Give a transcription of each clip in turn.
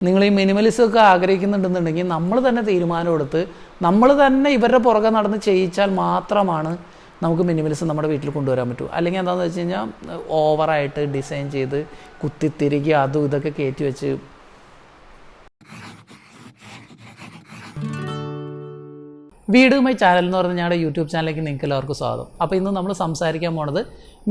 നിങ്ങൾ ഈ മിനിമലിസം ഒക്കെ ആഗ്രഹിക്കുന്നുണ്ടെന്നുണ്ടെങ്കിൽ നമ്മൾ തന്നെ തീരുമാനം എടുത്ത് നമ്മൾ തന്നെ ഇവരുടെ പുറകെ നടന്ന് ചെയ്യിച്ചാൽ മാത്രമാണ് നമുക്ക് മിനിമലിസം നമ്മുടെ വീട്ടിൽ കൊണ്ടുവരാൻ പറ്റൂ. അല്ലെങ്കിൽ എന്താണെന്ന് വെച്ച് കഴിഞ്ഞാൽ ഓവറായിട്ട് ഡിസൈൻ ചെയ്ത് കുത്തിത്തിരികി അതും ഇതൊക്കെ കയറ്റി വെച്ച് വീടുമായി ചാനൽ എന്ന് പറഞ്ഞ ഞങ്ങളുടെ യൂട്യൂബ് ചാനലിലേക്ക് നിങ്ങൾക്ക് എല്ലാവർക്കും സ്വാഗതം. അപ്പോൾ ഇന്ന് നമ്മൾ സംസാരിക്കാൻ പോണത്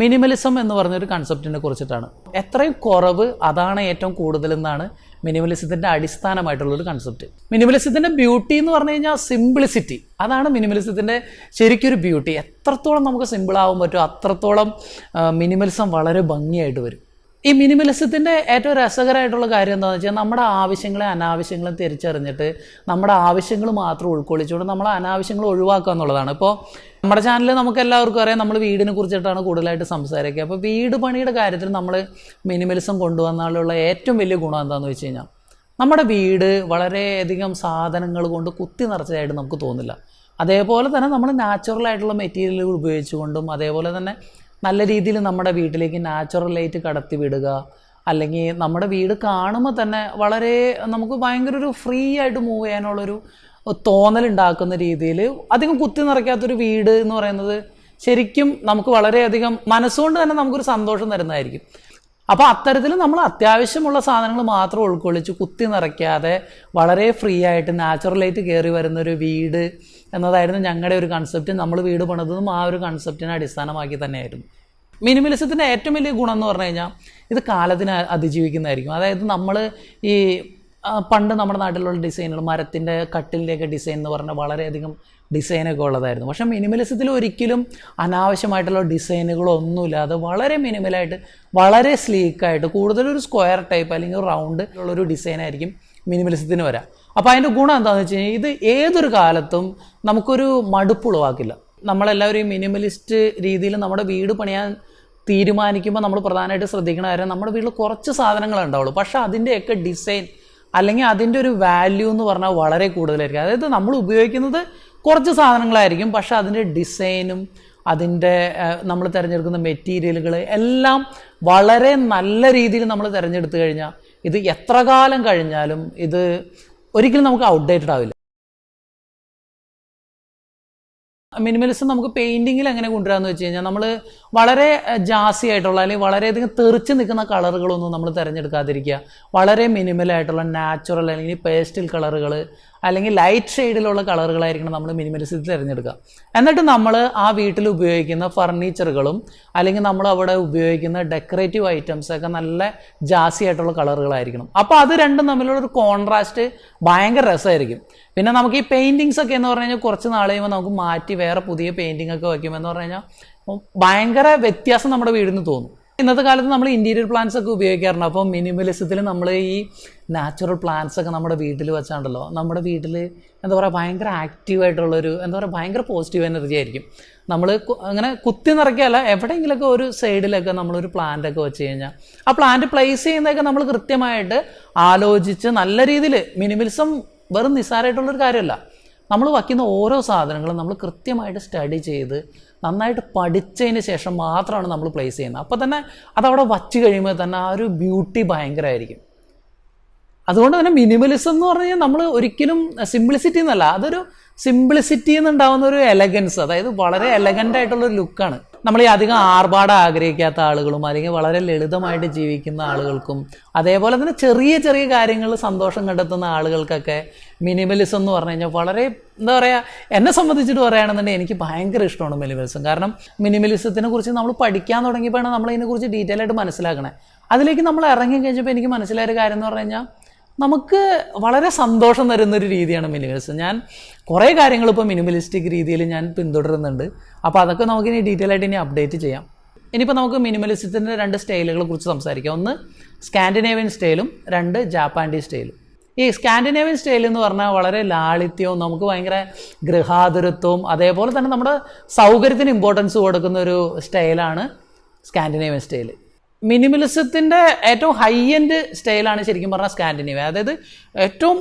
മിനിമലിസം എന്ന് പറഞ്ഞൊരു കൺസെപ്റ്റിനെ കുറിച്ചിട്ടാണ്. എത്രയും കുറവ് അതാണ് ഏറ്റവും കൂടുതൽ എന്നാണ് മിനിമലിസത്തിന്റെ അടിസ്ഥാനമായിട്ടുള്ളൊരു കൺസെപ്റ്റ് മിനിമലിസത്തിന്റെ ബ്യൂട്ടി എന്ന് പറഞ്ഞു കഴിഞ്ഞാൽ സിംപ്ലിസിറ്റി അതാണ് മിനിമലിസത്തിന്റെ ശരിക്കൊരു ബ്യൂട്ടി എത്രത്തോളം നമുക്ക് സിമ്പിളാവാൻ പറ്റുമോ അത്രത്തോളം മിനിമലിസം വളരെ ഭംഗിയായിട്ട് വരും. ഈ മിനിമലിസത്തിന്റെ ഏറ്റവും രസകരമായിട്ടുള്ള കാര്യം എന്താണെന്ന് വെച്ചാൽ നമ്മുടെ ആവശ്യങ്ങളെ അനാവശ്യങ്ങളും തിരിച്ചറിഞ്ഞിട്ട് നമ്മുടെ ആവശ്യങ്ങൾ മാത്രം ഉൾക്കൊള്ളിച്ചുകൊണ്ട് നമ്മളെ അനാവശ്യങ്ങൾ ഒഴിവാക്കുക എന്നുള്ളതാണ്. ഇപ്പോൾ നമ്മുടെ ചാനലിൽ നമുക്ക് എല്ലാവർക്കും അറിയാം നമ്മൾ വീടിനെ കുറിച്ചിട്ടാണ് കൂടുതലായിട്ട് സംസാരിക്കുക. അപ്പോൾ വീട് പണിയുടെ കാര്യത്തിൽ നമ്മൾ മിനിമലിസം കൊണ്ടുവന്നാലുള്ള ഏറ്റവും വലിയ ഗുണം എന്താണെന്ന് വെച്ച് കഴിഞ്ഞാൽ നമ്മുടെ വീട് വളരെയധികം സാധനങ്ങൾ കൊണ്ട് കുത്തി നിറച്ചതായിട്ട് നമുക്ക് തോന്നില്ല. അതേപോലെ തന്നെ നമ്മൾ നാച്ചുറൽ ആയിട്ടുള്ള മെറ്റീരിയലുകൾ ഉപയോഗിച്ചുകൊണ്ടും അതേപോലെ തന്നെ നല്ല രീതിയിൽ നമ്മുടെ വീട്ടിലേക്ക് നാച്ചുറൽ ലൈറ്റ് കടത്തി വിടുക. അല്ലെങ്കിൽ നമ്മുടെ വീട് കാണുമ്പോൾ തന്നെ വളരെ നമുക്ക് ഭയങ്കര ഒരു ഫ്രീ ആയിട്ട് മൂവ് ചെയ്യാനുള്ളൊരു തോന്നലുണ്ടാക്കുന്ന രീതിയിൽ അധികം കുത്തി നിറയ്ക്കാത്തൊരു വീട് എന്ന് പറയുന്നത് ശരിക്കും നമുക്ക് വളരെയധികം മനസ്സുകൊണ്ട് തന്നെ നമുക്കൊരു സന്തോഷം തരുന്നതായിരിക്കും. അപ്പോൾ അത്തരത്തിൽ നമ്മൾ അത്യാവശ്യമുള്ള സാധനങ്ങൾ മാത്രം ഉൾക്കൊള്ളിച്ച് കുത്തി നിറയ്ക്കാതെ വളരെ ഫ്രീ ആയിട്ട് നാച്ചുറലായിട്ട് കയറി വരുന്നൊരു വീട് എന്നതായിരുന്നു ഞങ്ങളുടെ ഒരു കൺസെപ്റ്റ് നമ്മൾ വീട് പണിതതും ആ ഒരു കൺസെപ്റ്റിനെ അടിസ്ഥാനമാക്കി തന്നെയായിരുന്നു. മിനിമലിസത്തിന്റെ ഏറ്റവും വലിയ ഗുണം എന്ന് പറഞ്ഞു കഴിഞ്ഞാൽ ഇത് കാലത്തിന് അതിജീവിക്കുന്നതായിരിക്കും. അതായത് നമ്മൾ ഈ പണ്ട് നമ്മുടെ നാട്ടിലുള്ള ഡിസൈനുകൾ മരത്തിന്റെ കട്ടിലിന്റെയൊക്കെ ഡിസൈൻ എന്ന് പറഞ്ഞാൽ വളരെയധികം ഡിസൈനൊക്കെ ഉള്ളതായിരുന്നു. പക്ഷേ മിനിമലിസത്തിൽ ഒരിക്കലും അനാവശ്യമായിട്ടുള്ള ഡിസൈനുകളൊന്നുമില്ലാതെ വളരെ മിനിമലായിട്ട് വളരെ സ്ലീക്കായിട്ട് കൂടുതലൊരു സ്ക്വയർ ടൈപ്പ് അല്ലെങ്കിൽ റൗണ്ട് ഉള്ളൊരു ഡിസൈനായിരിക്കും മിനിമലിസത്തിന് വരാം. അപ്പോൾ അതിന്റെ ഗുണം എന്താണെന്ന് വെച്ച് കഴിഞ്ഞാൽ ഇത് ഏതൊരു കാലത്തും നമുക്കൊരു മടുപ്പ് ഉളവാക്കില്ല. നമ്മളെല്ലാവരും മിനിമലിസ്റ്റ് രീതിയിൽ നമ്മുടെ വീട് പണിയാൻ തീരുമാനിക്കുമ്പോൾ നമ്മൾ പ്രധാനമായിട്ട് ശ്രദ്ധിക്കണ കാര്യം നമ്മുടെ വീട്ടിൽ കുറച്ച് സാധനങ്ങൾ ഉണ്ടാവുള്ളൂ. പക്ഷേ അതിന്റെയൊക്കെ ഡിസൈൻ അല്ലെങ്കിൽ അതിന്റെ ഒരു വാല്യൂ എന്ന് പറഞ്ഞാൽ വളരെ കൂടുതലായിരിക്കും. അതായത് നമ്മൾ ഉപയോഗിക്കുന്നത് കുറച്ച് സാധനങ്ങളായിരിക്കും പക്ഷെ അതിന്റെ ഡിസൈനും അതിന്റെ നമ്മൾ തിരഞ്ഞെടുക്കുന്ന മെറ്റീരിയലുകൾ എല്ലാം വളരെ നല്ല രീതിയിൽ നമ്മൾ തിരഞ്ഞെടുത്തു കഴിഞ്ഞാൽ ഇത് എത്ര കാലം കഴിഞ്ഞാലും ഇത് ഒരിക്കലും നമുക്ക് ഔട്ട്ഡേറ്റഡ് ആവില്ല. മിനിമലിസം നമുക്ക് പെയിന്റിങ്ങിൽ എങ്ങനെ കൊണ്ടുവരാന്ന് വെച്ച് കഴിഞ്ഞാൽ നമ്മൾ വളരെ ജാസി ആയിട്ടുള്ള അല്ലെങ്കിൽ വളരെയധികം തെറിച്ച് നിൽക്കുന്ന കളറുകളൊന്നും നമ്മൾ തിരഞ്ഞെടുക്കാതിരിക്കുക. വളരെ മിനിമലായിട്ടുള്ള നാച്ചുറൽ അല്ലെങ്കിൽ പേസ്റ്റൽ കളറുകൾ അല്ലെങ്കിൽ ലൈറ്റ് ഷെയ്ഡിലുള്ള കളറുകളായിരിക്കണം നമ്മൾ മിനിമലിസത്തിൽ തിരഞ്ഞെടുക്കുക. എന്നിട്ട് നമ്മൾ ആ വീട്ടിൽ ഉപയോഗിക്കുന്ന ഫർണിച്ചറുകളും അല്ലെങ്കിൽ നമ്മൾ അവിടെ ഉപയോഗിക്കുന്ന ഡെക്കറേറ്റീവ് ഐറ്റംസ് ഒക്കെ നല്ല ജാസി ആയിട്ടുള്ള കളറുകളായിരിക്കണം. അപ്പോൾ അത് രണ്ടും തമ്മിലുള്ള ഒരു കോൺട്രാസ്റ്റ് ഭയങ്കര രസമായിരിക്കും. പിന്നെ നമുക്ക് ഈ പെയിന്റിങ്സ് ഒക്കെ എന്ന് പറഞ്ഞു കഴിഞ്ഞാൽ കുറച്ച് നാൾ കഴിയുമ്പോൾ നമുക്ക് മാറ്റി വേറെ പുതിയ പെയിന്റിംഗ് ഒക്കെ വയ്ക്കുമെന്ന് പറഞ്ഞു കഴിഞ്ഞാൽ ഭയങ്കര വ്യത്യാസം നമ്മുടെ വീടിന് തോന്നും. ഇന്നത്തെ കാലത്ത് നമ്മൾ ഇന്റീരിയർ പ്ലാന്റ്സ് ഒക്കെ ഉപയോഗിക്കാറുണ്ട്. അപ്പോൾ മിനിമലിസത്തിൽ നമ്മൾ ഈ നാച്ചുറൽ പ്ലാന്റ്സ് ഒക്കെ നമ്മുടെ വീട്ടിൽ വെച്ചാണ്ടല്ലോ നമ്മുടെ വീട്ടിൽ എന്താ പറയുക ഭയങ്കര ആക്റ്റീവായിട്ടുള്ളൊരു എന്താ പറയുക ഭയങ്കര പോസിറ്റീവ് എനർജി ആയിരിക്കും. നമ്മൾ അങ്ങനെ കുത്തി നിറയ്ക്കുകയല്ല എവിടെയെങ്കിലുമൊക്കെ ഒരു സൈഡിലൊക്കെ നമ്മളൊരു പ്ലാന്റ് ഒക്കെ വെച്ച് കഴിഞ്ഞാൽ ആ പ്ലാന്റ് പ്ലേസ് ചെയ്യുന്നതൊക്കെ നമ്മൾ കൃത്യമായിട്ട് ആലോചിച്ച് നല്ല രീതിയിൽ മിനിമലിസം വെറും നിസ്സാരമായിട്ടുള്ളൊരു കാര്യമല്ല. നമ്മൾ വയ്ക്കുന്ന ഓരോ സാധനങ്ങളും നമ്മൾ കൃത്യമായിട്ട് സ്റ്റഡി ചെയ്ത് നന്നായിട്ട് പഠിച്ചതിന് ശേഷം മാത്രമാണ് നമ്മൾ പ്ലേസ് ചെയ്യുന്നത്. അപ്പോൾ തന്നെ അതവിടെ വച്ച് കഴിയുമ്പോൾ തന്നെ ആ ഒരു ബ്യൂട്ടി ഭയങ്കരമായിരിക്കും അതുകൊണ്ട് തന്നെ മിനിമലിസം എന്ന് പറഞ്ഞു കഴിഞ്ഞാൽ നമ്മൾ ഒരിക്കലും സിംപ്ലിസിറ്റി എന്നല്ല അതൊരു സിംപ്ലിസിറ്റി എന്നുണ്ടാവുന്ന ഒരു എലഗൻസ് അതായത് വളരെ എലഗന്റ് ആയിട്ടുള്ള ഒരു ലുക്കാണ് നമ്മൾ ഈ അധികം ആർഭാടം ആഗ്രഹിക്കാത്ത ആളുകളും അല്ലെങ്കിൽ വളരെ ലളിതമായിട്ട് ജീവിക്കുന്ന ആളുകൾക്കും അതേപോലെ തന്നെ ചെറിയ ചെറിയ കാര്യങ്ങളിൽ സന്തോഷം കണ്ടെത്തുന്ന ആളുകൾക്കൊക്കെ മിനിമലിസം എന്ന് പറഞ്ഞു കഴിഞ്ഞാൽ വളരെ എന്താ പറയുക എന്നെ സംബന്ധിച്ചിട്ട് പറയുകയാണെന്നുണ്ടെങ്കിൽ എനിക്ക് ഭയങ്കര ഇഷ്ടമാണ് മിനിമലിസം. കാരണം മിനിമലിസത്തിനെ കുറിച്ച് നമ്മൾ പഠിക്കാൻ തുടങ്ങിയപ്പോഴാണ് നമ്മൾ ഇതിനെക്കുറിച്ച് ഡീറ്റെയിൽ ആയിട്ട് മനസ്സിലാക്കണേ. അതിലേക്ക് നമ്മൾ ഇറങ്ങി കഴിഞ്ഞപ്പോൾ എനിക്ക് മനസ്സിലായ ഒരു കാര്യം എന്ന് പറഞ്ഞു കഴിഞ്ഞാൽ നമുക്ക് വളരെ സന്തോഷം തരുന്നൊരു രീതിയാണ് മിനിമലിസം ഞാൻ കുറേ കാര്യങ്ങൾ ഇപ്പോൾ മിനിമലിസ്റ്റിക് രീതിയിൽ ഞാൻ പിന്തുടരുന്നുണ്ട്. അപ്പോൾ അതൊക്കെ നമുക്ക് ഇനി ഡീറ്റെയിൽ ആയിട്ട് ഇനി അപ്ഡേറ്റ് ചെയ്യാം. ഇനിയിപ്പോൾ നമുക്ക് മിനിമലിസത്തിന്റെ രണ്ട് സ്റ്റൈലുകളെ കുറിച്ച് സംസാരിക്കാം. ഒന്ന് സ്കാൻഡിനേവിയൻ സ്റ്റൈലും രണ്ട് ജാപ്പാൻഡി സ്റ്റൈലും. ഈ സ്കാൻഡിനേവിയൻ സ്റ്റൈൽ എന്ന് പറഞ്ഞാൽ വളരെ ലാളിത്യവും നമുക്ക് ഭയങ്കര ഗൃഹാതുരത്വവും അതേപോലെ തന്നെ നമ്മുടെ സൗകര്യത്തിന് ഇമ്പോർട്ടൻസ് കൊടുക്കുന്ന ഒരു സ്റ്റൈലാണ് സ്കാൻഡിനേവിയൻ സ്റ്റൈൽ മിനിമലിസത്തിന്റെ ഏറ്റവും ഹൈ എൻഡ് സ്റ്റൈലാണ് ശരിക്കും പറഞ്ഞാൽ സ്കാൻഡിനേവിയ. അതായത് ഏറ്റവും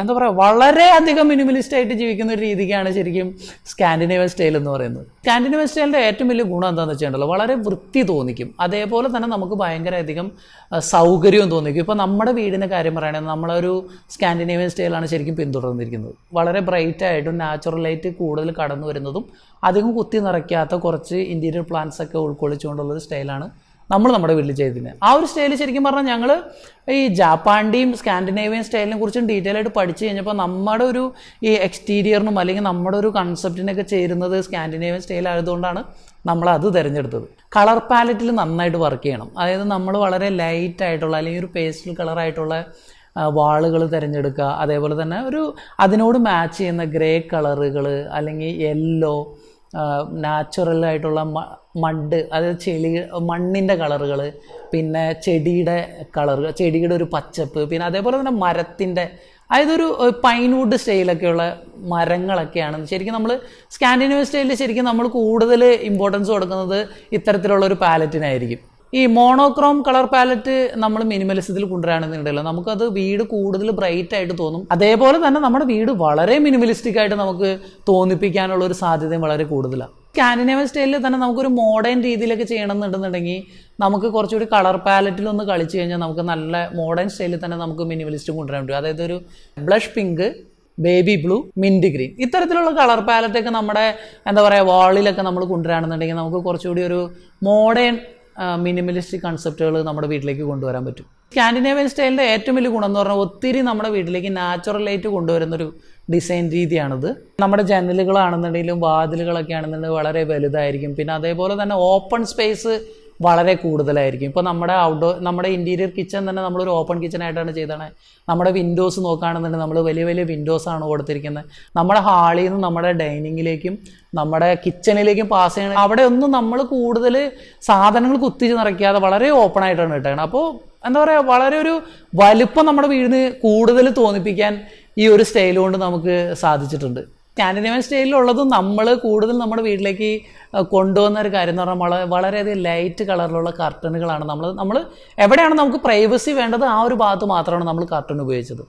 എന്താ പറയുക വളരെ അധികം മിനിമലിസ്റ്റ് ആയിട്ട് ജീവിക്കുന്ന ഒരു രീതിക്കാണ് ശരിക്കും സ്കാൻഡിനേവ്യൻ സ്റ്റൈൽ എന്ന് പറയുന്നത്. സ്കാൻഡിനേവ്യൻ സ്റ്റൈലിന്റെ ഏറ്റവും വലിയ ഗുണം എന്താണെന്ന് വെച്ചിട്ടുണ്ടല്ലോ വളരെ വൃത്തി തോന്നിക്കും. അതേപോലെ തന്നെ നമുക്ക് ഭയങ്കര അധികം സൗകര്യവും തോന്നിക്കും. ഇപ്പോൾ നമ്മുടെ വീടിന്റെ കാര്യം പറയുകയാണെങ്കിൽ നമ്മളൊരു സ്കാൻഡിനേവ്യൻ സ്റ്റൈലാണ് ശരിക്കും പിന്തുടർന്നിരിക്കുന്നത്. വളരെ ബ്രൈറ്റ് ആയിട്ടും നാച്ചുറൽ ലൈറ്റ് കൂടുതൽ കടന്നു വരുന്നതും അധികം കുത്തി നിറയ്ക്കാത്ത കുറച്ച് ഇന്റീരിയർ പ്ലാന്റ്സ് ഒക്കെ ഉൾക്കൊള്ളിച്ചുകൊണ്ടുള്ളൊരു സ്റ്റൈലാണ് നമ്മൾ നമ്മുടെ വീട്ടിൽ ചെയ്തിരുന്നത് ആ ഒരു സ്റ്റൈൽ ശരിക്കും പറഞ്ഞാൽ ഞങ്ങൾ ഈ ജാപ്പാന്റെയും സ്കാൻഡിനേവിയൻ സ്റ്റൈലിനെ കുറിച്ചും ഡീറ്റെയിൽ ആയിട്ട് പഠിച്ചു കഴിഞ്ഞപ്പോൾ നമ്മുടെ ഒരു ഈ എക്സ്റ്റീരിയറിനും അല്ലെങ്കിൽ നമ്മുടെ ഒരു കൺസെപ്റ്റിനൊക്കെ ചേരുന്നത് സ്കാൻഡിനേവിയൻ സ്റ്റൈൽ ആയതുകൊണ്ടാണ് നമ്മൾ അത് തിരഞ്ഞെടുത്തത്. കളർ പാലറ്റിൽ നന്നായിട്ട് വർക്ക് ചെയ്യണം. അതായത് നമ്മൾ വളരെ ലൈറ്റ് ആയിട്ടുള്ള അല്ലെങ്കിൽ ഒരു പേസ്റ്റൽ കളറായിട്ടുള്ള വാളുകൾ തിരഞ്ഞെടുക്കുക. അതേപോലെ തന്നെ ഒരു അതിനോട് മാച്ച് ചെയ്യുന്ന ഗ്രേ കളറുകൾ അല്ലെങ്കിൽ യെല്ലോ നാച്ചുറൽ ആയിട്ടുള്ള മഡ് അതായത് ചെളി മണ്ണിന്റെ കളറുകൾ പിന്നെ ചെടിയുടെ കളറുകൾ ചെടിയുടെ ഒരു പച്ചപ്പ് പിന്നെ അതേപോലെ തന്നെ മരത്തിന്റെ അതായത് ഒരു പൈൻവുഡ് സ്റ്റൈലൊക്കെയുള്ള മരങ്ങളൊക്കെയാണ്. ശരിക്കും നമ്മൾ സ്കാൻഡിനേവ് സ്റ്റൈലിൽ ശരിക്കും നമ്മൾ കൂടുതൽ ഇമ്പോർട്ടൻസ് കൊടുക്കുന്നത് ഇത്തരത്തിലുള്ള ഒരു പാലറ്റിനായിരിക്കും ഈ മോണോക്രോം കളർ പാലറ്റ് നമ്മൾ മിനിമലിസത്തിൽ കൊണ്ടുവരാണെന്നുണ്ടല്ലോ നമുക്കത് വീട് കൂടുതൽ ബ്രൈറ്റ് ആയിട്ട് തോന്നും. അതേപോലെ തന്നെ നമ്മുടെ വീട് വളരെ മിനിമലിസ്റ്റിക് ആയിട്ട് നമുക്ക് തോന്നിപ്പിക്കാനുള്ള ഒരു സാധ്യതയും വളരെ കൂടുതലാണ് സ്കാൻഡിനേവൻ സ്റ്റൈലിൽ തന്നെ നമുക്കൊരു മോഡേൺ രീതിയിലൊക്കെ ചെയ്യണമെന്നുണ്ടെന്നുണ്ടെങ്കിൽ നമുക്ക് കുറച്ചുകൂടി കളർ പാലറ്റിൽ ഒന്ന് കളിച്ച് കഴിഞ്ഞാൽ നമുക്ക് നല്ല മോഡേൺ സ്റ്റൈലിൽ തന്നെ നമുക്ക് മിനിമലിസ്റ്റ് കൊണ്ടുവരാൻ പറ്റും. അതായത് ഒരു blush pink baby blue mint green ഇത്തരത്തിലുള്ള കളർ പാലറ്റൊക്കെ നമ്മുടെ എന്താ പറയുക വാളിലൊക്കെ നമ്മൾ കൊണ്ടുവരാണെന്നുണ്ടെങ്കിൽ നമുക്ക് കുറച്ചുകൂടി ഒരു മോഡേൺ മിനിമലിസ്റ്റിക് കൺസെപ്റ്റുകൾ നമ്മുടെ വീട്ടിലേക്ക് കൊണ്ടുവരാൻ പറ്റും. സ്കാൻഡിനേവിയൻ സ്റ്റൈലിന്റെ ഏറ്റവും വലിയ ഗുണം എന്ന് പറഞ്ഞാൽ ഒത്തിരി നമ്മുടെ വീട്ടിലേക്ക് നാച്ചുറൽ ലൈറ്റ് കൊണ്ടുവരുന്നൊരു ഡിസൈൻ രീതിയാണിത്. നമ്മുടെ ജനലുകളാണെന്നുണ്ടെങ്കിലും വാതിലുകളൊക്കെ ആണെന്നുണ്ടെങ്കിൽ വളരെ വലുതായിരിക്കും. പിന്നെ അതേപോലെ തന്നെ ഓപ്പൺ സ്പേസ് വളരെ കൂടുതലായിരിക്കും. ഇപ്പോൾ നമ്മുടെ ഔട്ട്ഡോർ നമ്മുടെ ഇന്റീരിയർ കിച്ചൺ തന്നെ നമ്മളൊരു ഓപ്പൺ കിച്ചൺ ആയിട്ടാണ് ചെയ്തത് നമ്മുടെ വിൻഡോസ് നോക്കുകയാണെന്നുണ്ടെങ്കിൽ നമ്മൾ വലിയ വലിയ വിൻഡോസ് ആണ് കൊടുത്തിരിക്കുന്നത്. നമ്മുടെ ഹാളിൽ നിന്ന് നമ്മുടെ ഡൈനിങ്ങിലേക്കും നമ്മുടെ കിച്ചണിലേക്കും പാസ് ചെയ്യണം. അവിടെ ഒന്നും നമ്മൾ കൂടുതൽ സാധനങ്ങൾ കുത്തിച്ച് നിറയ്ക്കാതെ വളരെ ഓപ്പൺ ആയിട്ടാണ് കിട്ടുന്നത് അപ്പോൾ എന്താ പറയുക വളരെ ഒരു വലുപ്പം നമ്മുടെ വീടിന് കൂടുതൽ തോന്നിപ്പിക്കാൻ ഈ ഒരു സ്റ്റൈൽ കൊണ്ട് നമുക്ക് സാധിച്ചിട്ടുണ്ട്. സ്കാൻഡിനേവൻ സ്റ്റൈലിലുള്ളത് നമ്മൾ കൂടുതൽ നമ്മുടെ വീട്ടിലേക്ക് കൊണ്ടുവന്ന ഒരു കാര്യം എന്ന് പറഞ്ഞാൽ വളരെ വളരെയധികം ലൈറ്റ് കളറിലുള്ള കർട്ടനുകളാണ് നമ്മൾ നമ്മൾ എവിടെയാണ് നമുക്ക് പ്രൈവസി വേണ്ടത് ആ ഒരു ഭാഗത്ത് മാത്രമാണ് നമ്മൾ കർട്ടൻ ഉപയോഗിച്ചത്.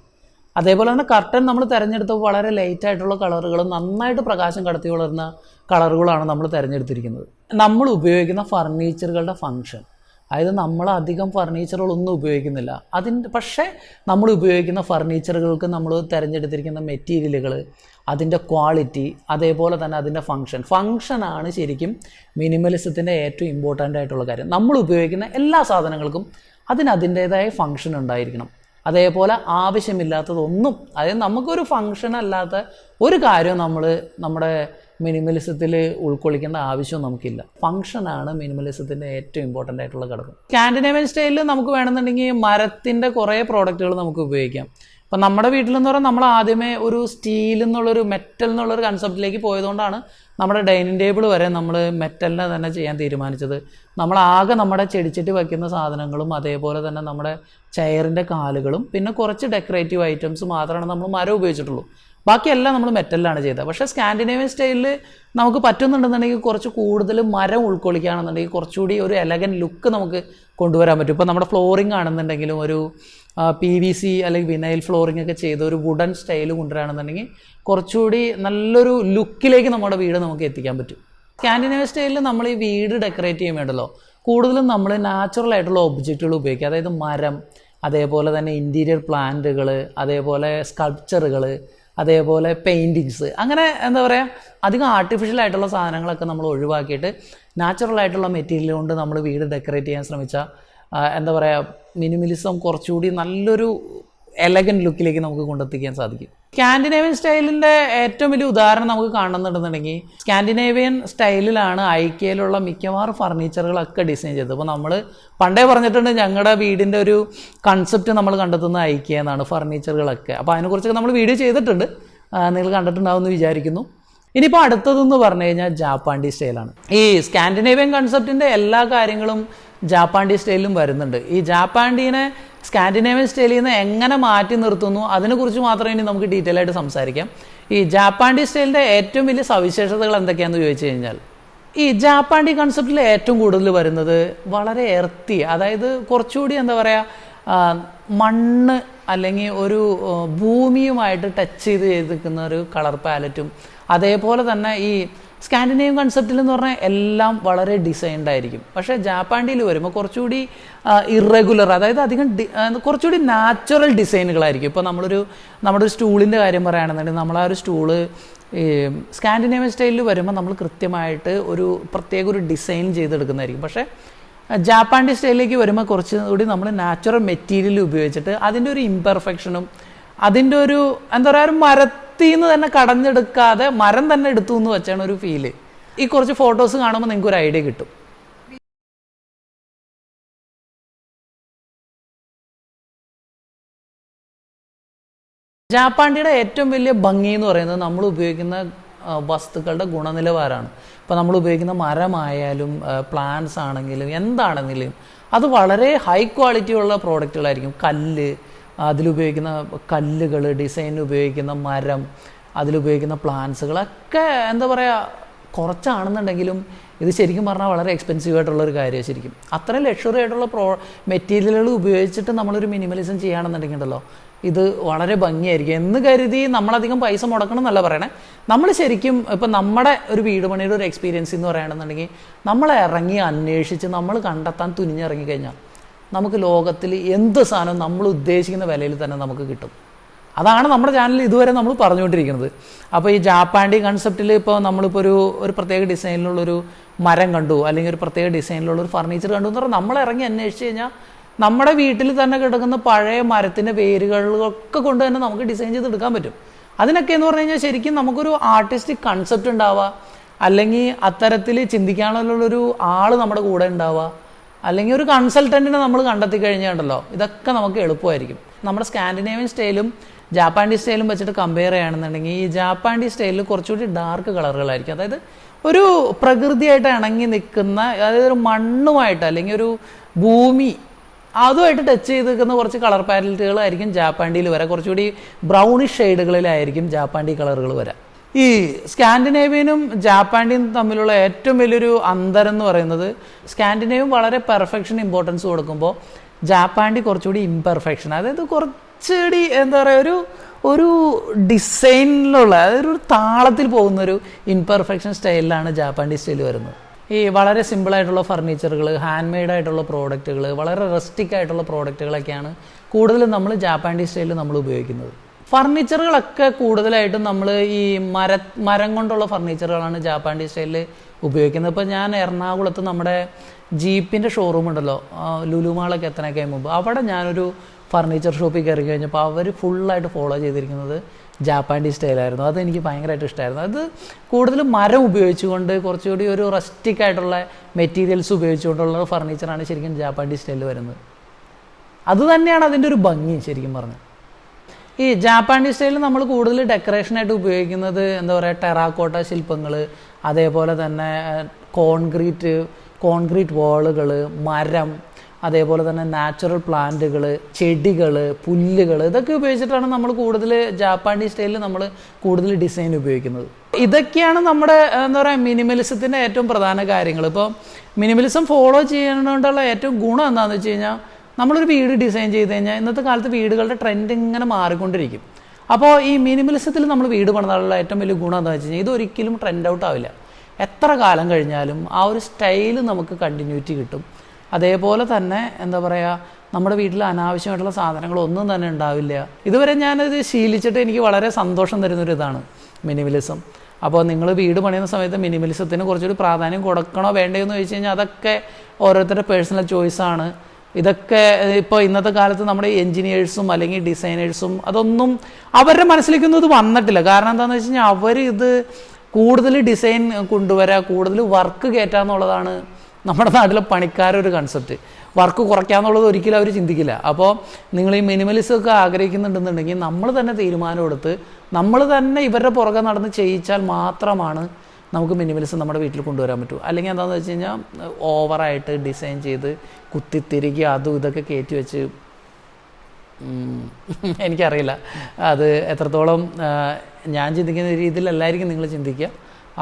അതേപോലെ തന്നെ കർട്ടൻ നമ്മൾ തിരഞ്ഞെടുത്തപ്പോൾ വളരെ ലൈറ്റ് ആയിട്ടുള്ള കളറുകളും നന്നായിട്ട് പ്രകാശം കടത്തി വളർന്ന കളറുകളാണ് നമ്മൾ തിരഞ്ഞെടുത്തിരിക്കുന്നത്. നമ്മൾ ഉപയോഗിക്കുന്ന ഫർണിച്ചറുകളുടെ ഫങ്ഷൻ. അതായത് നമ്മൾ അധികം ഫർണിച്ചറുകളൊന്നും ഉപയോഗിക്കുന്നില്ല. അതിന്റെ പക്ഷേ നമ്മൾ ഉപയോഗിക്കുന്ന ഫർണിച്ചറുകൾക്ക് നമ്മൾ തിരഞ്ഞെടുത്തിരിക്കുന്ന മെറ്റീരിയലുകൾ അതിന്റെ ക്വാളിറ്റി അതേപോലെ തന്നെ അതിന്റെ ഫങ്ഷൻ. ഫങ്ഷനാണ് ശരിക്കും മിനിമലിസത്തിന്റെ ഏറ്റവും ഇമ്പോർട്ടന്റ് ആയിട്ടുള്ള കാര്യം. നമ്മൾ ഉപയോഗിക്കുന്ന എല്ലാ സാധനങ്ങൾക്കും അതിന് അതിന്റേതായ ഫങ്ഷൻ ഉണ്ടായിരിക്കണം. അതേപോലെ ആവശ്യമില്ലാത്തതൊന്നും അതായത് നമുക്കൊരു ഫങ്ഷൻ അല്ലാത്ത ഒരു കാര്യവും നമ്മൾ നമ്മുടെ മിനിമലിസത്തിൽ ഉൾക്കൊള്ളിക്കേണ്ട ആവശ്യവും നമുക്കില്ല. ഫങ്ഷനാണ് മിനിമലിസത്തിന്റെ ഏറ്റവും ഇമ്പോർട്ടന്റ് ആയിട്ടുള്ള ഘടകം. സ്കാൻഡിനേവ്യൻ സ്റ്റൈലിൽ നമുക്ക് വേണമെന്നുണ്ടെങ്കിൽ മരത്തിന്റെ കുറേ പ്രോഡക്റ്റുകൾ നമുക്ക് ഉപയോഗിക്കാം. ഇപ്പം നമ്മുടെ വീട്ടിലെന്ന് പറഞ്ഞാൽ നമ്മൾ ആദ്യമേ ഒരു സ്റ്റീൽ എന്നുള്ളൊരു മെറ്റൽ എന്നുള്ളൊരു കൺസെപ്റ്റിലേക്ക് പോയതുകൊണ്ടാണ് നമ്മുടെ ഡൈനിങ് ടേബിൾ വരെ നമ്മൾ മെറ്റലിനെ തന്നെ ചെയ്യാൻ തീരുമാനിച്ചത്. നമ്മൾ ആകെ നമ്മുടെ ചെടിച്ചട്ടി വയ്ക്കുന്ന സാധനങ്ങളും അതേപോലെ തന്നെ നമ്മുടെ ചെയറിന്റെ കാലുകളും പിന്നെ കുറച്ച് ഡെക്കറേറ്റീവ് ഐറ്റംസ് മാത്രമാണ് നമ്മൾ മരം ഉപയോഗിച്ചിട്ടുള്ളൂ. ബാക്കിയെല്ലാം നമ്മൾ മെറ്റലിലാണ് ചെയ്തത്. പക്ഷേ സ്കാൻഡിനേവിയൻ സ്റ്റൈലിൽ നമുക്ക് പറ്റുന്നുണ്ടെന്നുണ്ടെങ്കിൽ കുറച്ച് കൂടുതൽ മരം ഉൾക്കൊള്ളിക്കുകയാണെന്നുണ്ടെങ്കിൽ കുറച്ചുകൂടി ഒരു എലഗൻ ലുക്ക് നമുക്ക് കൊണ്ടുവരാൻ പറ്റും. ഇപ്പോൾ നമ്മുടെ ഫ്ലോറിംഗ് ആണെന്നുണ്ടെങ്കിലും ഒരു പി വി സി അല്ലെങ്കിൽ വിനൈൽ ഫ്ലോറിംഗ് ഒക്കെ ചെയ്ത് ഒരു വുഡൻ സ്റ്റൈൽ കൊണ്ടുവരാണെന്നുണ്ടെങ്കിൽ കുറച്ചുകൂടി നല്ലൊരു ലുക്കിലേക്ക് നമ്മുടെ വീട് നമുക്ക് എത്തിക്കാൻ പറ്റും. സ്കാൻഡിനേവിയൻ സ്റ്റൈലിൽ നമ്മൾ ഈ വീട് ഡെക്കറേറ്റ് ചെയ്യാൻ വേണ്ടല്ലോ. കൂടുതലും നമ്മൾ നാച്ചുറൽ ആയിട്ടുള്ള ഒബ്ജക്റ്റുകൾ ഉപയോഗിക്കുക. അതായത് മരം അതേപോലെ തന്നെ ഇന്റീരിയർ പ്ലാന്റുകൾ അതേപോലെ സ്കൾപ്ചറുകൾ അതേപോലെ പെയിന്റിങ്സ് അങ്ങനെ എന്താ പറയുക അധികം ആർട്ടിഫിഷ്യൽ ആയിട്ടുള്ള സാധനങ്ങളൊക്കെ നമ്മൾ ഒഴിവാക്കിയിട്ട് നാച്ചുറൽ ആയിട്ടുള്ള മെറ്റീരിയൽ കൊണ്ട് നമ്മൾ വീട് ഡെക്കറേറ്റ് ചെയ്യാൻ ശ്രമിച്ചാൽ എന്താ പറയുക മിനിമലിസം കുറച്ചുകൂടി നല്ലൊരു എലഗൻ ലുക്കിലേക്ക് നമുക്ക് കൊണ്ടെത്തിക്കാൻ സാധിക്കും. സ്കാൻഡിനേവിയൻ സ്റ്റൈലിന്റെ ഏറ്റവും വലിയ ഉദാഹരണം നമുക്ക് കാണുന്നുണ്ടെന്നുണ്ടെങ്കിൽ സ്കാൻഡിനേവിയൻ സ്റ്റൈലിലാണ് ഐക്യയിലുള്ള മിക്കവാറും ഫർണിച്ചറുകളൊക്കെ ഡിസൈൻ ചെയ്തത്. അപ്പോൾ നമ്മൾ പണ്ടേ പറഞ്ഞിട്ടുണ്ട് ഞങ്ങളുടെ വീടിന്റെ ഒരു കൺസെപ്റ്റ് നമ്മൾ കണ്ടെത്തുന്ന ഐക്യ എന്നാണ് ഫർണിച്ചറുകളൊക്കെ അപ്പോൾ അതിനെക്കുറിച്ചൊക്കെ നമ്മൾ വീഡിയോ ചെയ്തിട്ടുണ്ട്. നിങ്ങൾ കണ്ടിട്ടുണ്ടാവും എന്ന് വിചാരിക്കുന്നു. ഇനിയിപ്പോൾ അടുത്തതെന്ന് പറഞ്ഞു കഴിഞ്ഞാൽ ജാപ്പാണ്ടി സ്റ്റൈലാണ് ഈ സ്കാൻഡിനേവിയൻ കൺസെപ്റ്റിന്റെ എല്ലാ കാര്യങ്ങളും ജാപ്പാണ്ടി സ്റ്റൈലിലും വരുന്നുണ്ട്. ഈ ജാപ്പാണ്ടീനെ സ്കാൻഡിനേവിയൻ സ്റ്റൈലിൽ നിന്ന് എങ്ങനെ മാറ്റി നിർത്തുന്നു അതിനെക്കുറിച്ച് മാത്രമേ ഇനി നമുക്ക് ഡീറ്റെയിൽ ആയിട്ട് സംസാരിക്കാം. ഈ ജാപ്പാണ്ടി സ്റ്റൈലിന്റെ ഏറ്റവും വലിയ സവിശേഷതകൾ എന്തൊക്കെയാണെന്ന് ചോദിച്ചു കഴിഞ്ഞാൽ ഈ ജാപ്പാണ്ടി കൺസെപ്റ്റിൽ ഏറ്റവും കൂടുതൽ വരുന്നത് വളരെ എർത്തി അതായത് കുറച്ചുകൂടി എന്താ പറയുക മണ്ണ് അല്ലെങ്കിൽ ഒരു ഭൂമിയുമായിട്ട് ടച്ച് ചെയ്ത് ചെയ്തിരിക്കുന്ന ഒരു കളർ പാലറ്റും അതേപോലെ തന്നെ ഈ സ്കാൻഡിനേവിയൻ കൺസെപ്റ്റിൽ എന്ന് പറഞ്ഞാൽ എല്ലാം വളരെ ഡിസൈൻഡ് ആയിരിക്കും. പക്ഷേ ജാപ്പാൻഡിയിൽ വരുമ്പോൾ കുറച്ചുകൂടി ഇറഗുലർ അതായത് അധികം കുറച്ചുകൂടി നാച്ചുറൽ ഡിസൈനുകളായിരിക്കും ഇപ്പോൾ നമ്മളൊരു നമ്മുടെ ഒരു സ്റ്റൂളിന്റെ കാര്യം പറയുകയാണെന്നുണ്ടെങ്കിൽ നമ്മളാ ഒരു സ്റ്റൂൾ ഈ സ്റ്റൈലിൽ വരുമ്പോൾ നമ്മൾ കൃത്യമായിട്ട് ഒരു പ്രത്യേക ഒരു ഡിസൈൻ ചെയ്തെടുക്കുന്നതായിരിക്കും. പക്ഷേ ജാപ്പാൻഡി സ്റ്റൈലിലേക്ക് വരുമ്പോൾ കുറച്ചുകൂടി നമ്മൾ നാച്ചുറൽ മെറ്റീരിയൽ ഉപയോഗിച്ചിട്ട് അതിന്റെ ഒരു ഇംപെർഫെക്ഷനും അതിന്റെ ഒരു എന്താ പറയുക ഒരു മരത്തിൽ നിന്ന് തന്നെ കടഞ്ഞെടുക്കാതെ മരം തന്നെ എടുത്തു എന്ന് വെച്ചാണ് ഒരു ഫീൽ ഈ കുറച്ച് ഫോട്ടോസ് കാണുമ്പോൾ നിങ്ങൾക്ക് ഒരു ഐഡിയ കിട്ടും. ജാപ്പാണ്ടിയുടെ ഏറ്റവും വലിയ ഭംഗി എന്ന് പറയുന്നത് നമ്മൾ ഉപയോഗിക്കുന്ന വസ്തുക്കളുടെ ഗുണനിലവാരമാണ് ഇപ്പോൾ നമ്മൾ ഉപയോഗിക്കുന്ന മരമായാലും പ്ലാന്റ്സ് ആണെങ്കിലും എന്താണെങ്കിലും അത് വളരെ ഹൈ ക്വാളിറ്റി ഉള്ള പ്രോഡക്റ്റുകളായിരിക്കും കല്ല് അതിലുപയോഗിക്കുന്ന കല്ലുകൾ ഡിസൈനിൽ ഉപയോഗിക്കുന്ന മരം അതിലുപയോഗിക്കുന്ന പ്ലാന്റ്സുകളൊക്കെ എന്താ പറയുക കുറച്ചാണെന്നുണ്ടെങ്കിലും ഇത് ശരിക്കും പറഞ്ഞാൽ വളരെ എക്സ്പെൻസീവ് ആയിട്ടുള്ള ഒരു കാര്യമാണ് ശരിക്കും. അത്ര ലക്ഷറി ആയിട്ടുള്ള പ്രോ മെറ്റീരിയലുകൾ ഉപയോഗിച്ചിട്ട് നമ്മളൊരു മിനിമലിസം ചെയ്യുകയാണെന്നുണ്ടെങ്കിൽ ഇത് വളരെ ഭംഗിയായിരിക്കും. എന്ന് കരുതി നമ്മളധികം പൈസ മുടക്കണം എന്നല്ല പറയണേ. നമ്മൾ ശരിക്കും ഇപ്പം നമ്മുടെ ഒരു വീട് പണിയുടെ ഒരു എക്സ്പീരിയൻസ് എന്ന് പറയുകയാണെന്നുണ്ടെങ്കിൽ നമ്മൾ ഇറങ്ങി അന്വേഷിച്ച് നമ്മൾ കണ്ടെത്താൻ തുനിഞ്ഞിറങ്ങി കഴിഞ്ഞാൽ നമുക്ക് ലോകത്തിൽ എന്ത് സാധനവും നമ്മൾ ഉദ്ദേശിക്കുന്ന വിലയിൽ തന്നെ നമുക്ക് കിട്ടും. അതാണ് നമ്മുടെ ചാനലിൽ ഇതുവരെ നമ്മൾ പറഞ്ഞുകൊണ്ടിരിക്കുന്നത്. അപ്പോൾ ഈ ജാപ്പാൻഡി കൺസെപ്റ്റിൽ ഇപ്പോൾ നമ്മളിപ്പോൾ ഒരു ഒരു പ്രത്യേക ഡിസൈനിലുള്ളൊരു മരം കണ്ടു അല്ലെങ്കിൽ ഒരു പ്രത്യേക ഡിസൈനിലുള്ള ഒരു ഫർണിച്ചർ കണ്ടു എന്ന് പറഞ്ഞാൽ നമ്മൾ ഇറങ്ങി അന്വേഷിച്ച് കഴിഞ്ഞാൽ നമ്മുടെ വീട്ടിൽ തന്നെ കിടക്കുന്ന പഴയ മരത്തിന്റെ വേരുകളൊക്കെ കൊണ്ട് തന്നെ നമുക്ക് ഡിസൈൻ ചെയ്തെടുക്കാൻ പറ്റും. അതിനൊക്കെ എന്ന് പറഞ്ഞു കഴിഞ്ഞാൽ ശരിക്കും നമുക്കൊരു ആർട്ടിസ്റ്റിക് കൺസെപ്റ്റ് ഉണ്ടാവുക അല്ലെങ്കിൽ അത്തരത്തിൽ ചിന്തിക്കാനുള്ളൊരു ആൾ നമ്മുടെ കൂടെ ഉണ്ടാവുക അല്ലെങ്കിൽ ഒരു കൺസൾട്ടന്റിനെ നമ്മൾ കണ്ടെത്തി കഴിഞ്ഞിട്ടുണ്ടല്ലോ ഇതൊക്കെ നമുക്ക് എളുപ്പമായിരിക്കും. നമ്മുടെ സ്കാൻഡിനേവിയൻ സ്റ്റൈലും ജാപ്പാൻഡി സ്റ്റൈലും വെച്ചിട്ട് കമ്പയർ ചെയ്യുകയാണെന്നുണ്ടെങ്കിൽ ഈ ജാപ്പാൻഡി സ്റ്റൈലിൽ കുറച്ചുകൂടി ഡാർക്ക് കളറുകളായിരിക്കും. അതായത് ഒരു പ്രകൃതിയായിട്ട് ഇണങ്ങി നിൽക്കുന്ന അതായത് ഒരു മണ്ണുമായിട്ട് അല്ലെങ്കിൽ ഒരു ഭൂമി അതുമായിട്ട് ടച്ച് ചെയ്ത് നിൽക്കുന്ന കുറച്ച് കളർ പാലറ്റുകളായിരിക്കും ജാപ്പാൻഡിയിൽ വരാം. കുറച്ചുകൂടി ബ്രൗണിഷ് ഷെയ്ഡുകളിലായിരിക്കും ജാപ്പാൻഡി കളറുകൾ വരാം. ഈ സ്കാൻഡിനേവിയനും ജാപ്പാൻഡിയും തമ്മിലുള്ള ഏറ്റവും വലിയൊരു അന്തരം എന്ന് പറയുന്നത് സ്കാൻഡിനേവിയൻ വളരെ പെർഫെക്ഷൻ ഇമ്പോർട്ടൻസ് കൊടുക്കുമ്പോൾ ജാപ്പാൻഡി കുറച്ചുകൂടി ഇംപെർഫെക്ഷൻ അതായത് കുറച്ചുകൂടി എന്താ പറയുക ഒരു ഒരു ഡിസൈനിലുള്ള അതായത് ഒരു താളത്തിൽ പോകുന്ന ഒരു ഇംപെർഫെക്ഷൻ സ്റ്റൈലിലാണ് ജാപ്പാൻഡി സ്റ്റൈൽ വരുന്നത്. ഈ വളരെ സിമ്പിളായിട്ടുള്ള ഫർണിച്ചറുകൾ ഹാൻഡ് മെയ്ഡ് ആയിട്ടുള്ള പ്രോഡക്റ്റുകൾ വളരെ റെസ്റ്റിക് ആയിട്ടുള്ള പ്രോഡക്റ്റുകളൊക്കെയാണ് കൂടുതലും നമ്മൾ ജാപ്പാൻഡി സ്റ്റൈലിൽ നമ്മൾ ഉപയോഗിക്കുന്നത്. ഫർണിച്ചറുകളൊക്കെ കൂടുതലായിട്ടും നമ്മൾ ഈ മര മരം കൊണ്ടുള്ള ഫർണിച്ചറുകളാണ് ജാപ്പാൻഡി സ്റ്റൈലിൽ ഉപയോഗിക്കുന്നത്. ഇപ്പോൾ ഞാൻ എറണാകുളത്ത് നമ്മുടെ ജീപ്പിന്റെ ഷോറൂം ഉണ്ടല്ലോ ലുലുമാളൊക്കെ എത്തനൊക്കെ മുമ്പ്. അവിടെ ഞാനൊരു ഫർണിച്ചർ ഷോപ്പിൽ കയറി കഴിഞ്ഞപ്പോൾ അവർ ഫുള്ളായിട്ട് ഫോളോ ചെയ്തിരിക്കുന്നത് ജാപ്പാൻഡി സ്റ്റൈലായിരുന്നു. അത് എനിക്ക് ഭയങ്കരമായിട്ട് ഇഷ്ടമായിരുന്നു അത് കൂടുതലും മരം ഉപയോഗിച്ചുകൊണ്ട് കുറച്ചുകൂടി ഒരു റസ്റ്റിക് ആയിട്ടുള്ള മെറ്റീരിയൽസ് ഉപയോഗിച്ചുകൊണ്ടുള്ള ഫർണിച്ചറാണ് ശരിക്കും ജാപ്പാൻഡി സ്റ്റൈലിൽ വരുന്നത്. അതുതന്നെയാണ് അതിന്റെ ഒരു ഭംഗി ശരിക്കും പറഞ്ഞത് ഈ ജാപ്പാനീസ് സ്റ്റൈലിൽ നമ്മൾ കൂടുതൽ ഡെക്കറേഷനായിട്ട് ഉപയോഗിക്കുന്നത് എന്താ പറയുക ടെറാക്കോട്ട ശില്പങ്ങൾ അതേപോലെ തന്നെ കോൺക്രീറ്റ് കോൺക്രീറ്റ് വാളുകൾ മരം അതേപോലെ തന്നെ നാച്ചുറൽ പ്ലാന്റുകൾ ചെടികൾ പുല്ലുകൾ ഇതൊക്കെ ഉപയോഗിച്ചിട്ടാണ് നമ്മൾ കൂടുതൽ ജാപ്പാനീസ് സ്റ്റൈലിൽ നമ്മൾ കൂടുതൽ ഡിസൈൻ ഉപയോഗിക്കുന്നത്. ഇതൊക്കെയാണ് നമ്മുടെ എന്താ പറയുക മിനിമലിസത്തിന്റെ ഏറ്റവും പ്രധാന കാര്യങ്ങൾ. ഇപ്പോൾ മിനിമലിസം ഫോളോ ചെയ്യുന്നതുകൊണ്ടുള്ള ഏറ്റവും ഗുണം എന്താണെന്ന് വെച്ച് കഴിഞ്ഞാൽ നമ്മളൊരു വീട് ഡിസൈൻ ചെയ്ത് കഴിഞ്ഞാൽ ഇന്നത്തെ കാലത്ത് വീടുകളുടെ ട്രെൻഡ് ഇങ്ങനെ മാറിക്കൊണ്ടിരിക്കും. അപ്പോൾ ഈ മിനിമലിസത്തിൽ നമ്മൾ വീട് പണിതാനുള്ള ഏറ്റവും വലിയ ഗുണം എന്താ വെച്ച് കഴിഞ്ഞാൽ ഇതൊരിക്കലും ട്രെൻഡ് ഔട്ട് ആവില്ല. എത്ര കാലം കഴിഞ്ഞാലും ആ ഒരു സ്റ്റൈൽ നമുക്ക് കണ്ടിന്യൂറ്റി കിട്ടും. അതേപോലെ തന്നെ എന്താ പറയുക നമ്മുടെ വീട്ടിൽ അനാവശ്യമായിട്ടുള്ള സാധനങ്ങളൊന്നും തന്നെ ഉണ്ടാവില്ല. ഇതുവരെ ഞാനത് ശീലിച്ചിട്ട് എനിക്ക് വളരെ സന്തോഷം തരുന്നൊരു ഇതാണ് മിനിമലിസം അപ്പോൾ നിങ്ങൾ വീട് പണിയുന്ന സമയത്ത് മിനിമലിസത്തിന് കുറച്ചൊരു പ്രാധാന്യം കൊടുക്കണോ വേണ്ടയോ എന്ന് ചോദിച്ചു കഴിഞ്ഞാൽ അതൊക്കെ ഓരോരുത്തരുടെ പേഴ്സണൽ ചോയ്സാണ് ഇതൊക്കെ ഇപ്പോൾ ഇന്നത്തെ കാലത്ത് നമ്മുടെ എൻജിനീയേഴ്സും അല്ലെങ്കിൽ ഡിസൈനേഴ്സും അതൊന്നും അവരുടെ മനസ്സിലേക്കൊന്നും ഇത് വന്നിട്ടില്ല. കാരണം എന്താണെന്ന് വെച്ച് കഴിഞ്ഞാൽ അവർ ഇത് കൂടുതൽ ഡിസൈൻ കൊണ്ടുവരാ കൂടുതൽ വർക്ക് കയറ്റാന്നുള്ളതാണ് നമ്മുടെ നാട്ടിലെ പണിക്കാരൊരു കൺസെപ്റ്റ് വർക്ക് കുറയ്ക്കാന്നുള്ളത് ഒരിക്കലും അവർ ചിന്തിക്കില്ല. അപ്പോൾ നിങ്ങൾ ഈ മിനിമലിസം ഒക്കെ ആഗ്രഹിക്കുന്നുണ്ടെന്നുണ്ടെങ്കിൽ നമ്മൾ തന്നെ തീരുമാനം എടുത്ത് നമ്മൾ തന്നെ ഇവരുടെ പുറകെ നടന്ന് ചെയ്യിച്ചാൽ മാത്രമാണ് നമുക്ക് മിനിമലിസം നമ്മുടെ വീട്ടിൽ കൊണ്ടുവരാൻ പറ്റും അല്ലെങ്കിൽ എന്താണെന്ന് വെച്ച് കഴിഞ്ഞാൽ ഓവറായിട്ട് ഡിസൈൻ ചെയ്ത് കുത്തിത്തിരികി അതും ഇതൊക്കെ കയറ്റി വെച്ച് എനിക്കറിയില്ല. അത് എത്രത്തോളം ഞാൻ ചിന്തിക്കുന്ന രീതിയിലല്ലായിരിക്കും നിങ്ങൾ ചിന്തിക്കുക.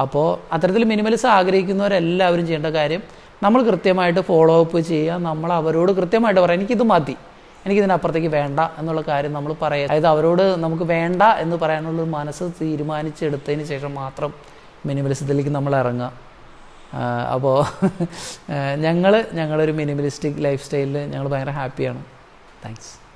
അപ്പോൾ അത്തരത്തിൽ മിനിമലിസം ആഗ്രഹിക്കുന്നവരെല്ലാവരും ചെയ്യേണ്ട കാര്യം നമ്മൾ കൃത്യമായിട്ട് ഫോളോ അപ്പ് ചെയ്യുക നമ്മൾ അവരോട് കൃത്യമായിട്ട് പറയാം എനിക്കിത് മതി. എനിക്കിതിനപ്പുറത്തേക്ക് വേണ്ട എന്നുള്ള കാര്യം നമ്മൾ പറയുക അതായത് അവരോട് നമുക്ക് വേണ്ട എന്ന് പറയാനുള്ള മനസ്സ് തീരുമാനിച്ചെടുത്തതിന് ശേഷം മാത്രം മിനിമലിസത്തിലേക്ക് നമ്മൾ ഇറങ്ങുക. അപ്പോൾ ഞങ്ങൾ ഞങ്ങളൊരു മിനിമലിസ്റ്റിക് ലൈഫ് സ്റ്റൈലിൽ ഞങ്ങൾ ഭയങ്കര ഹാപ്പിയാണ്. താങ്ക്സ്.